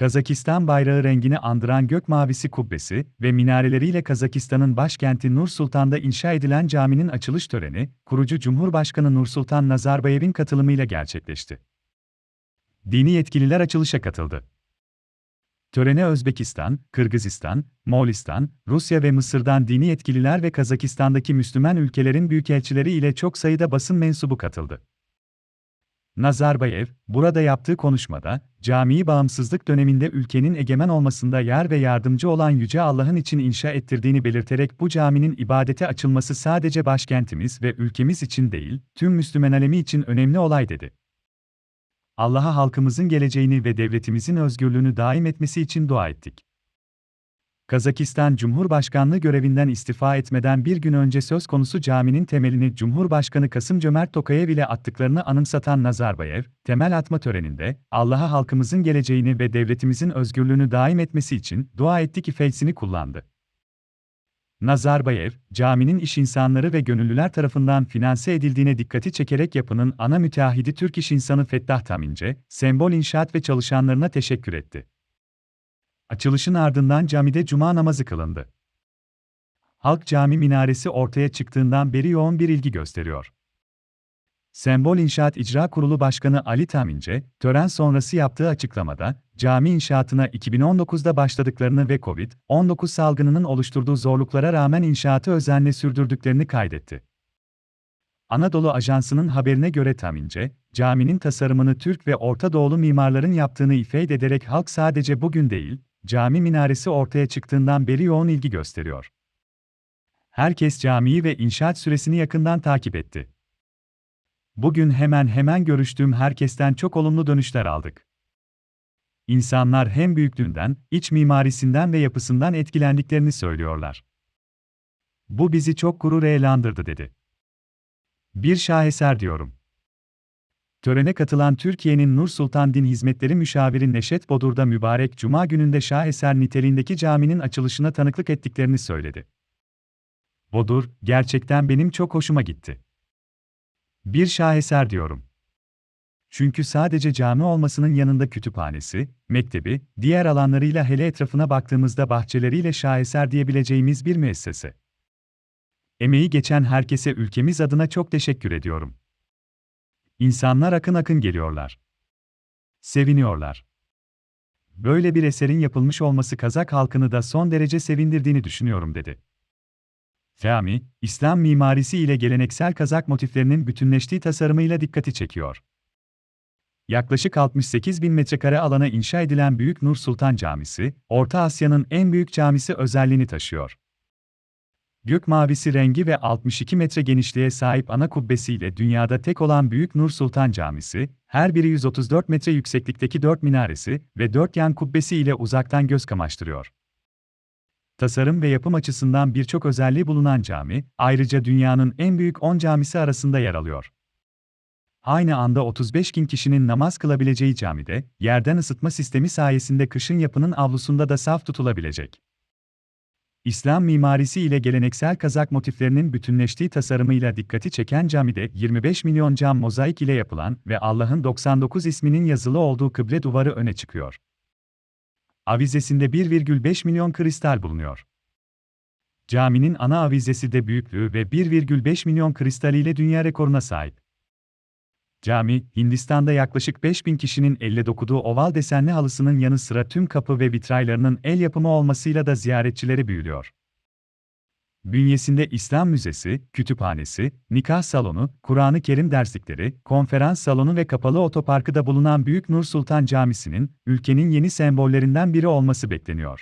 Kazakistan bayrağı rengini andıran gök mavisi kubbesi ve minareleriyle Kazakistan'ın başkenti Nur Sultan'da inşa edilen caminin açılış töreni, kurucu Cumhurbaşkanı Nursultan Nazarbayev'in katılımıyla gerçekleşti. Dini yetkililer açılışa katıldı. Törene Özbekistan, Kırgızistan, Moğolistan, Rusya ve Mısır'dan dini yetkililer ve Kazakistan'daki Müslüman ülkelerin büyükelçileri ile çok sayıda basın mensubu katıldı. Nazarbayev, burada yaptığı konuşmada, camiyi bağımsızlık döneminde ülkenin egemen olmasında yer ve yardımcı olan Yüce Allah'ın için inşa ettirdiğini belirterek bu caminin ibadete açılması sadece başkentimiz ve ülkemiz için değil, tüm Müslüman alemi için önemli olay dedi. Allah'a halkımızın geleceğini ve devletimizin özgürlüğünü daim etmesi için dua ettik. Kazakistan Cumhurbaşkanlığı görevinden istifa etmeden bir gün önce söz konusu caminin temelini Cumhurbaşkanı Kasım-Cömert Tokayev ile attıklarını anımsatan Nazarbayev, temel atma töreninde, Allah'a halkımızın geleceğini ve devletimizin özgürlüğünü daim etmesi için dua ettik ifadesini kullandı. Nazarbayev, caminin iş insanları ve gönüllüler tarafından finanse edildiğine dikkati çekerek yapının ana müteahhidi Türk iş insanı Fettah Tamince, Sembol İnşaat ve çalışanlarına teşekkür etti. Açılışın ardından camide cuma namazı kılındı. Halk cami minaresi ortaya çıktığından beri yoğun bir ilgi gösteriyor. Sembol İnşaat İcra Kurulu Başkanı Ali Tamince, tören sonrası yaptığı açıklamada, cami inşaatına 2019'da başladıklarını ve COVID-19 salgınının oluşturduğu zorluklara rağmen inşaatı özenle sürdürdüklerini kaydetti. Anadolu Ajansı'nın haberine göre Tamince, caminin tasarımını Türk ve Orta Doğulu mimarların yaptığını ifade ederek halk sadece bugün değil, cami minaresi ortaya çıktığından beri yoğun ilgi gösteriyor. Herkes camiyi ve inşaat süresini yakından takip etti. Bugün hemen hemen görüştüğüm herkesten çok olumlu dönüşler aldık. İnsanlar hem büyüklüğünden, iç mimarisinden ve yapısından etkilendiklerini söylüyorlar. Bu bizi çok gurur eğlandırdı dedi. Bir şaheser diyorum. Törene katılan Türkiye'nin Nur Sultan Din Hizmetleri Müşaviri Neşet Bodur'da mübarek Cuma gününde şaheser niteliğindeki caminin açılışına tanıklık ettiklerini söyledi. Bodur, gerçekten benim çok hoşuma gitti. Bir şaheser diyorum. Çünkü sadece cami olmasının yanında kütüphanesi, mektebi, diğer alanlarıyla hele etrafına baktığımızda bahçeleriyle şaheser diyebileceğimiz bir müessese. Emeği geçen herkese ülkemiz adına çok teşekkür ediyorum. İnsanlar akın akın geliyorlar. Seviniyorlar. Böyle bir eserin yapılmış olması Kazak halkını da son derece sevindirdiğini düşünüyorum dedi. Fehmi, İslam mimarisi ile geleneksel Kazak motiflerinin bütünleştiği tasarımıyla dikkati çekiyor. Yaklaşık 68 bin metrekare alana inşa edilen Büyük Nur Sultan Camisi, Orta Asya'nın en büyük camisi özelliğini taşıyor. Gök mavisi rengi ve 62 metre genişliğe sahip ana kubbesiyle dünyada tek olan Büyük Nur Sultan Camisi, her biri 134 metre yükseklikteki 4 minaresi ve 4 yan kubbesi ile uzaktan göz kamaştırıyor. Tasarım ve yapım açısından birçok özelliği bulunan cami, ayrıca dünyanın en büyük 10 camisi arasında yer alıyor. Aynı anda 35 bin kişinin namaz kılabileceği camide, yerden ısıtma sistemi sayesinde kışın yapının avlusunda da saf tutulabilecek. İslam mimarisi ile geleneksel Kazak motiflerinin bütünleştiği tasarımıyla dikkati çeken camide 25 milyon cam mozaik ile yapılan ve Allah'ın 99 isminin yazılı olduğu kıble duvarı öne çıkıyor. Avizesinde 1,5 milyon kristal bulunuyor. Caminin ana avizesi de büyüklüğü ve 1,5 milyon kristaliyle dünya rekoruna sahip. Cami, Hindistan'da yaklaşık 5000 kişinin elle dokuduğu oval desenli halısının yanı sıra tüm kapı ve vitraylarının el yapımı olmasıyla da ziyaretçileri büyülüyor. Bünyesinde İslam Müzesi, kütüphanesi, nikah salonu, Kur'an-ı Kerim derslikleri, konferans salonu ve kapalı otoparkı da bulunan Büyük Nur Sultan Camisi'nin, ülkenin yeni sembollerinden biri olması bekleniyor.